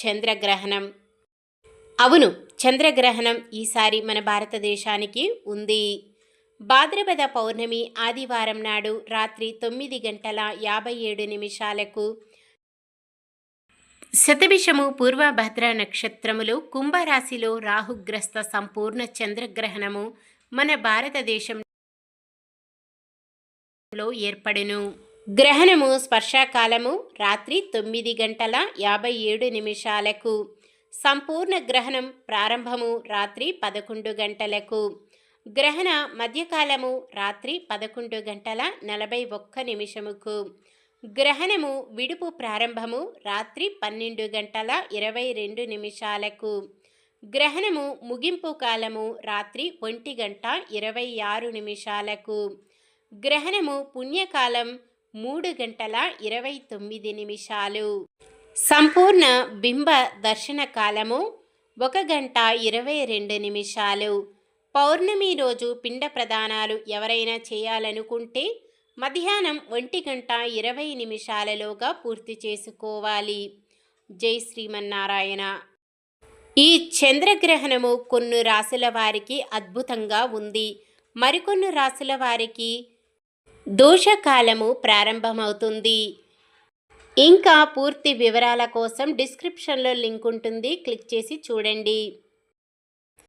చంద్రగ్రహణం. అవును చంద్రగ్రహణం ఈసారి మన భారతదేశానికి ఉంది. భాద్రపద పౌర్ణమి ఆదివారం నాడు రాత్రి తొమ్మిది గంటల యాభై ఏడు నిమిషాలకు శతభిషము పూర్వభద్ర నక్షత్రములు కుంభరాశిలో రాహుగ్రస్త సంపూర్ణ చంద్రగ్రహణము మన భారతదేశంలో ఏర్పడును. గ్రహణము స్పర్శాకాలము రాత్రి తొమ్మిది గంటల యాభై ఏడు నిమిషాలకు. సంపూర్ణ గ్రహణం ప్రారంభము రాత్రి పదకొండు గంటలకు. గ్రహణ మధ్యకాలము రాత్రి పదకొండు గంటల నలభై ఒక్క నిమిషముకు. గ్రహణము విడుపు ప్రారంభము రాత్రి పన్నెండు గంటల ఇరవై రెండు నిమిషాలకు. గ్రహణము ముగింపు కాలము రాత్రి ఒంటి గంట ఇరవై ఆరు నిమిషాలకు. గ్రహణము పుణ్యకాలం మూడు గంటల ఇరవై తొమ్మిది నిమిషాలు. సంపూర్ణ బింబ దర్శన కాలము ఒక గంట ఇరవై రెండు నిమిషాలు. పౌర్ణమి రోజు పిండ ప్రదానాలు ఎవరైనా చేయాలనుకుంటే మధ్యాహ్నం ఒంటి గంట ఇరవై నిమిషాలలోగా పూర్తి చేసుకోవాలి. జై శ్రీమన్నారాయణ. ఈ చంద్రగ్రహణము కొన్ని రాశుల వారికి అద్భుతంగా ఉంది. మరికొన్ని రాశుల వారికి దోషకాలము ప్రారంభమవుతుంది. ఇంకా పూర్తి వివరాల కోసం డిస్క్రిప్షన్లో లింక్ ఉంటుంది. క్లిక్ చేసి చూడండి.